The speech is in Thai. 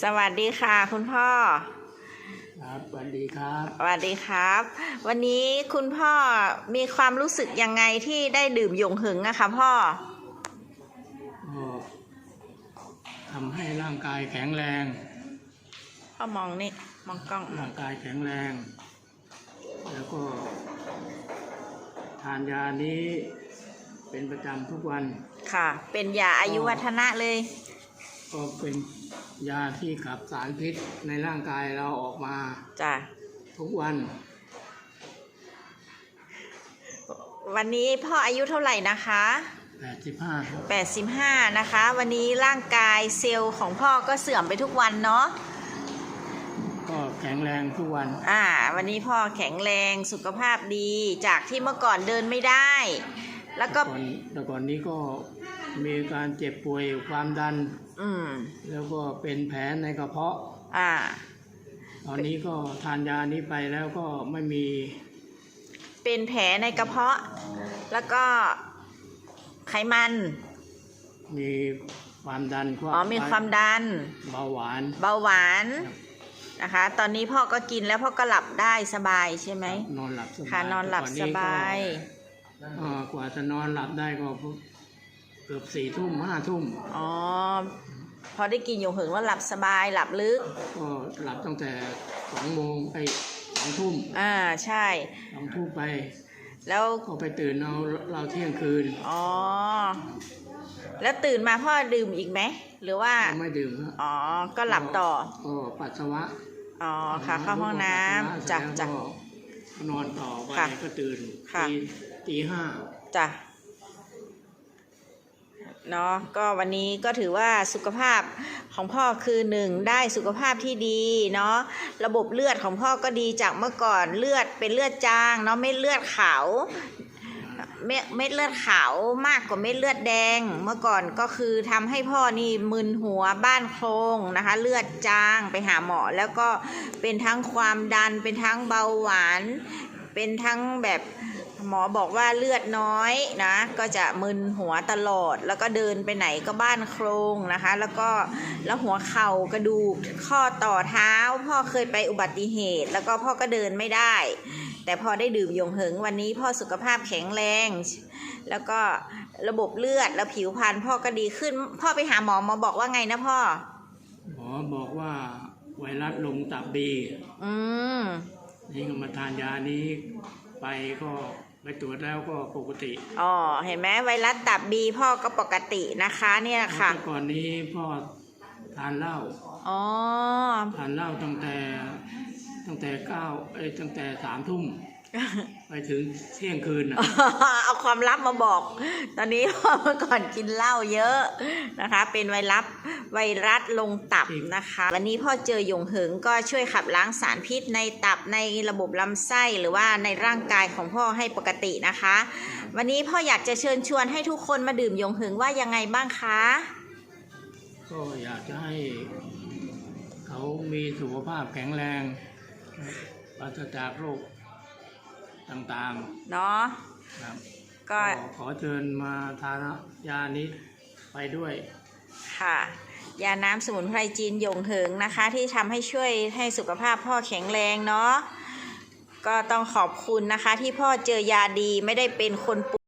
สวัสดีค่ะคุณพ่อ ครับสวัสดีครับสวัสดีครับ วันนี้คุณพ่อมีความรู้สึกยังไงที่ได้ดื่มหยงหึงอะคะพ่อก็ทำให้ร่างกายแข็งแรง พ่อมองนี่มองกล้อง ร่างกายแข็งแรง แล้วก็ ทานยานี้เป็นประจำทุกวันค่ะ เป็นยาอายุวัฒนะเลย ก็เป็น ยาที่ขับสารพิษในร่างกายเราออกมา จ้ะ ทุกวัน วันนี้พ่ออายุเท่าไหร่นะคะ 85ครับ85 นะคะ วันนี้ร่างกายเซลล์ของพ่อก็เสื่อมไปทุกวันเนาะ ก็แข็งแรงทุกวัน อ่า วันนี้พ่อแข็งแรงสุขภาพดีจากที่เมื่อก่อนเดินไม่ได้ แล้วก็ก่อนแต่ก่อนนี้ก็มีการเจ็บป่วยความดัน อืม แล้วก็เป็นแผลในกระเพาะ อ่า ตอนนี้ก็ทานยานี้ไปแล้วก็ไม่มีเป็นแผลในกระเพาะ แล้วก็ไขมัน มีความดันอ๋อมีความดัน เบาหวาน เบาหวานนะคะ ตอนนี้พ่อก็กินแล้วพ่อก็หลับได้สบายใช่ไหม นอนหลับสบายค่ะนอนหลับสบายก่อนนี้ ก็เอ่อกว่าจะนอนหลับได้ก็เกือบสี่ทุ่มห้าทุ่มอ๋อ พอได้กินอยู่หึงว่าหลับสบายหลับลึก ก็หลับตั้งแต่สองโมงไอ้สองทุ่มอ่าใช่สองทุ่มไป แล้วก็ไปตื่นเราเราเที่ยงคืน อ๋อ แล้วตื่นมาพ่อดื่มอีกไหม หรือว่าก็ไม่ดื่มครับอ๋อ ก็หลับต่อก็ปัสสาวะ อ๋อ ค่ะเข้าห้องน้ำจ้ะแล้วจ้ะก็ นอนต่อไปค่ะก็ตื่นค่ะ ตีตีห้าจ้ะเนาะก็วันนี้ก็ถือว่าสุขภาพของพ่อคือหนึ่งได้สุขภาพที่ดีเนาะระบบเลือดของพ่อก็ดีจากเมื่อก่อนเลือดเป็นเลือดจางเนาะเม็ดเลือดขาว เม็ดเลือดขาวมากกว่าเม็ดเลือดแดง เมื่อก่อนก็คือทำให้พ่อนี่มึนหัวบ้านโครงนะคะ เลือดจางไปหาหมอ แล้วก็เป็นทั้งความดันเป็นทั้งเบาหวาน เป็นทั้งแบบ หมอบอกว่าเลือดน้อยนะ ก็จะมึนหัวตลอด แล้วก็เดินไปไหนก็บ้านโครงนะคะ แล้วก็แล้วหัวเข่ากระดูกข้อต่อเท้า พ่อเคยไปอุบัติเหตุ แล้วก็พ่อก็เดินไม่ได้ แต่พอได้ดื่มยงเหิงวันนี้พ่อสุขภาพแข็งแรง แล้วก็ระบบเลือดแล้วผิวพรรณพ่อก็ดีขึ้น พ่อไปหาหมอหมอบอกว่าไงนะพ่อ หมอบอกว่าไวรัสลงตับบีอืมนี่ก็มาทานยานี้ไปก็ ไปตรวจแล้วก็ปกติอ๋อเห็นไหมไวรัสตับบีพ่อก็ปกตินะคะเนี่ยค่ะ แต่ก่อนนี้พ่อทานเหล้าอ๋อ ทานเหล้าตั้งแต่ตั้งแต่เก้าเอ้ยตั้งแต่สามทุ่ม ไปถึงเที่ยงคืนน่ะ เอาความลับมาบอก ตอนนี้พ่อเมื่อก่อนกินเหล้าเยอะนะคะ เป็นไวรัสไวรัสลงตับนะคะ วันนี้พ่อเจอหยงเหิงก็ช่วยขับล้างสารพิษในตับในระบบลำไส้หรือว่าในร่างกายของพ่อให้ปกตินะคะ วันนี้พ่ออยากจะเชิญชวนให้ทุกคนมาดื่มหยงเหิงว่ายังไงบ้างคะ ก็อยากจะให้เขามีสุขภาพแข็งแรงปราศจากโรค ต่างเนาะๆครับก็ก็ขอเชิญมาทานยานี้ไปด้วย ค่ะยาน้ำสมุนไพรจีนหยงเหิงนะคะ ที่ทำให้ช่วยให้สุขภาพพ่อแข็งแรงเนาะก็ต้องขอบคุณนะคะ ที่พ่อเจอยาดีไม่ได้เป็นคนป่วย